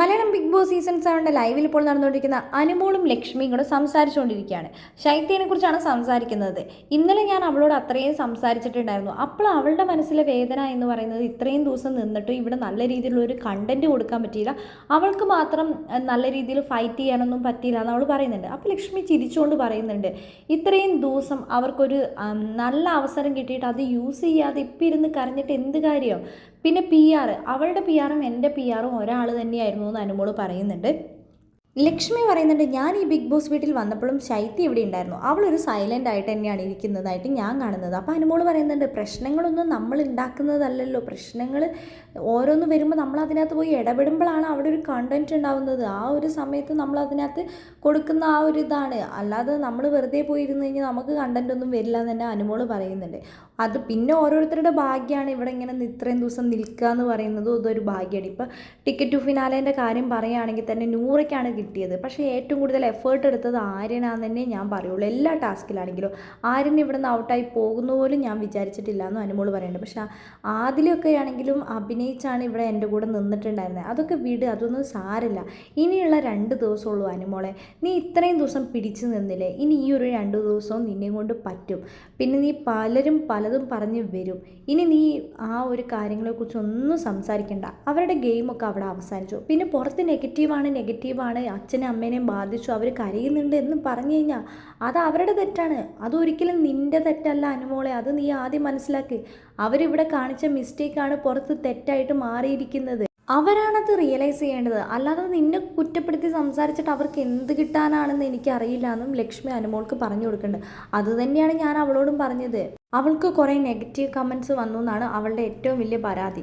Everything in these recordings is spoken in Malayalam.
മലയാളം ബിഗ് ബോസ് സീസൺ സെവന്റെ ലൈവിൽ ഇപ്പോൾ നടന്നുകൊണ്ടിരിക്കുന്ന അനുമോളും ലക്ഷ്മിയും കൂടെ സംസാരിച്ചുകൊണ്ടിരിക്കുകയാണ്. ശൈത്യനെ കുറിച്ചാണ് സംസാരിക്കുന്നത്. ഇന്നലെ ഞാൻ അവളോട് അത്രയും സംസാരിച്ചിട്ടുണ്ടായിരുന്നു. അപ്പോൾ അവളുടെ മനസ്സിലെ വേദന എന്ന് പറയുന്നത് ഇത്രയും ദിവസം നിന്നിട്ട് ഇവിടെ നല്ല രീതിയിലുള്ള ഒരു കണ്ടന്റ് കൊടുക്കാൻ പറ്റിയില്ല. അവൾക്ക് മാത്രം നല്ല രീതിയിൽ ഫൈറ്റ് ചെയ്യാനൊന്നും പറ്റിയില്ല എന്ന് അവൾ പറയുന്നുണ്ട്. അപ്പോൾ ലക്ഷ്മി ചിരിച്ചുകൊണ്ട് പറയുന്നുണ്ട്. ഇത്രയും ദിവസം അവർക്കൊരു നല്ല അവസരം കിട്ടിയിട്ട് അത് യൂസ് ചെയ്യാതെ ഇപ്പം ഇരുന്ന് കരഞ്ഞിട്ട് എന്ത് കാര്യം? പിന്നെ പി ആർ അവളുടെ പി ആറും എന്റെ പി ആറും ഒരാൾ തന്നെയായിരുന്നു എന്ന് അനുമോൾ പറയുന്നുണ്ട്. ലക്ഷ്മി പറയുന്നുണ്ട് ഞാൻ ഈ ബിഗ് ബോസ് വീട്ടിൽ വന്നപ്പോഴും ശൈത്യ ഇവിടെ ഉണ്ടായിരുന്നു. അവളൊരു സൈലന്റ് ആയിട്ട് തന്നെയാണ് ഇരിക്കുന്നതായിട്ട് ഞാൻ കാണുന്നത്. അപ്പോൾ അനുമോൾ പറയുന്നുണ്ട് പ്രശ്നങ്ങളൊന്നും നമ്മൾ ഉണ്ടാക്കുന്നതല്ലല്ലോ പ്രശ്നങ്ങൾ ഓരോന്ന് വരുമ്പോൾ നമ്മൾ അതിനകത്ത് പോയി ഇടപെടുമ്പോഴാണ് അവിടെ ഒരു കണ്ടന്റ് ഉണ്ടാവുന്നത്. ആ ഒരു സമയത്ത് നമ്മൾ അതിനകത്ത് കൊടുക്കുന്ന ആ ഒരു ഇതാണ്. അല്ലാതെ നമ്മൾ വെറുതെ പോയി ഇരുന്ന് കഴിഞ്ഞാൽ നമുക്ക് കണ്ടന്റ് ഒന്നും വരില്ല എന്ന് തന്നെ അനുമോൾ പറയുന്നുണ്ട്. അത് പിന്നെ ഓരോരുത്തരുടെ ഭാഗ്യമാണ് ഇവിടെ ഇങ്ങനെ ഇത്രയും ദിവസം നിൽക്കുക എന്ന് പറയുന്നതും ഇതൊരു ഭാഗ്യമാണ് ഇപ്പോൾ ടിക്കറ്റ് ടു ഫിനാലേന്റെ കാര്യം പറയുകയാണെങ്കിൽ തന്നെ നൂറയ്ക്കാണ് കിട്ടിയത്. പക്ഷേ ഏറ്റവും കൂടുതൽ എഫേർട്ട് എടുത്തത് ആര്യനാന്ന് തന്നെ ഞാൻ പറയുള്ളൂ. എല്ലാ ടാസ്കിലാണെങ്കിലും ആര്യൻ ഇവിടുന്ന് ഔട്ടായി പോകുന്ന പോലും ഞാൻ വിചാരിച്ചിട്ടില്ല എന്ന് അനുമോൾ പറയുന്നുണ്ട്. പക്ഷേ ആദിലൊക്കെ ആണെങ്കിലും അഭിനയിച്ചാണ് ഇവിടെ എന്റെ കൂടെ നിന്നിട്ടുണ്ടായിരുന്നത്. അതൊക്കെ വിട് അതൊന്നും സാരില്ല ഇനിയുള്ള രണ്ട് ദിവസമുള്ളൂ അനുമോളെ. നീ ഇത്രയും ദിവസം പിടിച്ചു നിന്നില്ലേ? ഇനി ഈ ഒരു രണ്ട് ദിവസവും നിന്നെ കൊണ്ട് പറ്റും. പിന്നെ നീ പലരും പലതും പറഞ്ഞ് വരും. ഇനി നീ ആ ഒരു കാര്യങ്ങളെക്കുറിച്ച് ഒന്നും സംസാരിക്കണ്ട. അവരുടെ ഗെയിമൊക്കെ അവിടെ അവസാനിച്ചു. പിന്നെ പുറത്ത് നെഗറ്റീവാണ് നെഗറ്റീവാണ് അച്ഛനും അമ്മേനെയും ബാധിച്ചു. അവർ കരയുന്നുണ്ട് എന്ന് പറഞ്ഞു കഴിഞ്ഞാൽ അത് അവരുടെ തെറ്റാണ്. അതൊരിക്കലും നിന്റെ തെറ്റല്ല അനുമോളെ. അത് നീ ആദ്യം മനസ്സിലാക്കി. അവരിവിടെ കാണിച്ച മിസ്റ്റേക്കാണ് പുറത്ത് തെറ്റായിട്ട് മാറിയിരിക്കുന്നത്. അവരാണത് റിയലൈസ് ചെയ്യേണ്ടത്. അല്ലാതെ നിന്നെ കുറ്റപ്പെടുത്തി സംസാരിച്ചിട്ട് അവർക്ക് എന്ത് കിട്ടാനാണെന്ന് എനിക്കറിയില്ല എന്നും ലക്ഷ്മി അനുമോൾക്ക് പറഞ്ഞു കൊടുക്കുന്നുണ്ട്. അതുതന്നെയാണ് ഞാൻ അവളോടും പറഞ്ഞത്. അവൾക്ക് കുറേ നെഗറ്റീവ് കമൻസ് വന്നു എന്നാണ് അവളുടെ ഏറ്റവും വലിയ പരാതി.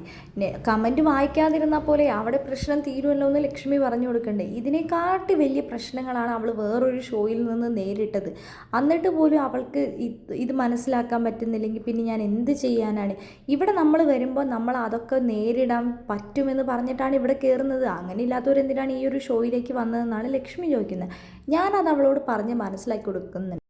കമന്റ് വായിക്കാതിരുന്നാൽ പോലെ അവിടെ പ്രശ്നം തീരുമല്ലോ എന്ന് ലക്ഷ്മി പറഞ്ഞു കൊടുക്കണ്ടേ. ഇതിനെക്കാട്ടി വലിയ പ്രശ്നങ്ങളാണ് അവൾ വേറൊരു ഷോയിൽ നിന്ന് നേരിട്ടത്. എന്നിട്ട് പോലും അവൾക്ക് ഇത് മനസ്സിലാക്കാൻ പറ്റുന്നില്ലെങ്കിൽ പിന്നെ ഞാൻ എന്ത് ചെയ്യാനാണ്? ഇവിടെ നമ്മൾ വരുമ്പോൾ നമ്മൾ അതൊക്കെ നേരിടാൻ പറ്റുമെന്ന് പറഞ്ഞിട്ടാണ് ഇവിടെ കയറുന്നത് അങ്ങനെ ഇല്ലാത്തവരെന്തിനാണ് ഈ ഒരു ഷോയിലേക്ക് വന്നതെന്നാണ് ലക്ഷ്മി ചോദിക്കുന്നത്. ഞാനത് അവളോട് പറഞ്ഞ് മനസ്സിലാക്കി കൊടുക്കുന്നുണ്ട്.